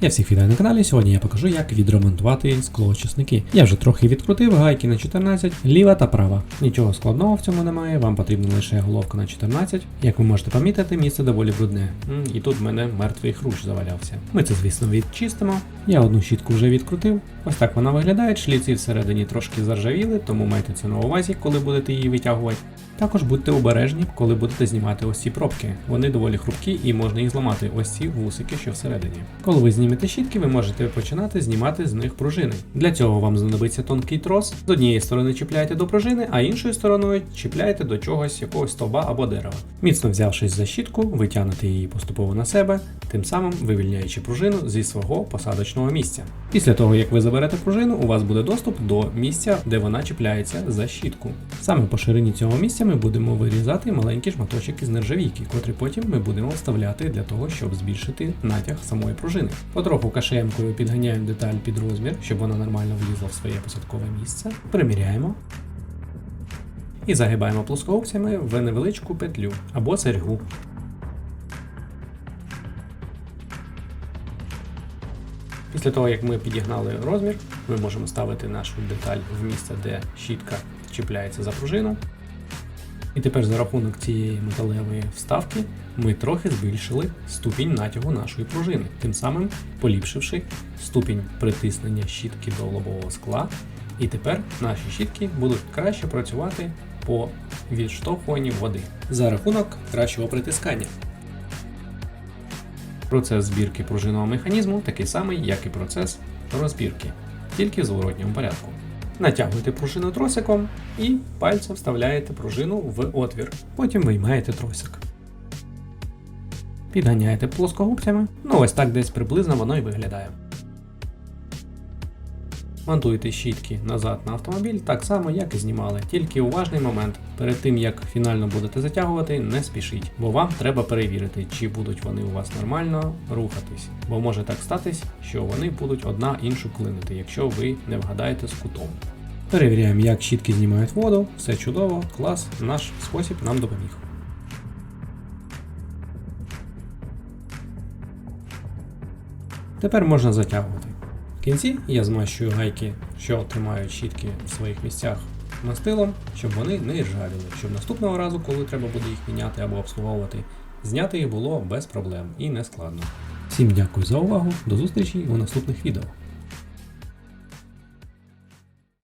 Я всіх вітаю на каналі. Сьогодні я покажу, як відремонтувати склоочисники. Я вже трохи відкрутив гайки на 14, ліва та права. Нічого складного в цьому немає, вам потрібна лише головка на 14. Як ви можете помітити, місце доволі брудне. І тут в мене мертвий хрущ завалявся. Ми це, звісно, відчистимо. Я одну щітку вже відкрутив. Ось так вона виглядає. Шліці всередині трошки заржавіли, тому майте це на увазі, коли будете її витягувати. Також будьте обережні, коли будете знімати ось ці пробки. Вони доволі хрупкі і можна їх зламати ось ці вусики, що всередині. Коли ви знімете щітки, ви можете починати знімати з них пружини. Для цього вам знадобиться тонкий трос. З однієї сторони чіпляєте до пружини, а іншою стороною чіпляєте до чогось якогось стовба або дерева. Міцно взявшись за щітку, ви тягнете її поступово на себе, тим самим вивільняючи пружину зі свого посадочного місця. Після того, як ви заберете пружину, у вас буде доступ до місця, де вона чіпляється за щітку. Саме по ширині цього місця ми будемо вирізати маленький шматочок із нержавійки, котрий потім ми будемо вставляти для того, щоб збільшити натяг самої пружини. Потроху кашемкою підганяємо деталь під розмір, щоб вона нормально влізла в своє посадкове місце. Приміряємо. І загибаємо плоскогубцями в невеличку петлю або серьгу. Після того, як ми підігнали розмір, ми можемо ставити нашу деталь в місце, де щітка чіпляється за пружину. І тепер за рахунок цієї металевої вставки ми трохи збільшили ступінь натягу нашої пружини, тим самим поліпшивши ступінь притиснення щітки до лобового скла. І тепер наші щітки будуть краще працювати по відштовхуванні води за рахунок кращого притискання. Процес збірки пружинного механізму такий самий, як і процес розбірки, тільки в зворотньому порядку. Натягуєте пружину тросиком і пальцем вставляєте пружину в отвір. Потім виймаєте тросик. Підганяєте плоскогубцями. Ну ось так десь приблизно воно і виглядає. Монтуєте щітки назад на автомобіль так само, як і знімали. Тільки уважний момент. Перед тим як фінально будете затягувати, не спішіть, бо вам треба перевірити, чи будуть вони у вас нормально рухатись. Бо може так статись, що вони будуть одна іншу клинити, якщо ви не вгадаєте з кутом. Перевіряємо, як щітки знімають воду, все чудово, клас, наш спосіб нам допоміг. Тепер можна затягувати. В кінці я змащую гайки, що тримають щітки в своїх місцях мастилом, щоб вони не ржавіли, щоб наступного разу, коли треба буде їх міняти або обслуговувати, зняти їх було без проблем і не складно. Всім дякую за увагу, до зустрічі у наступних відео.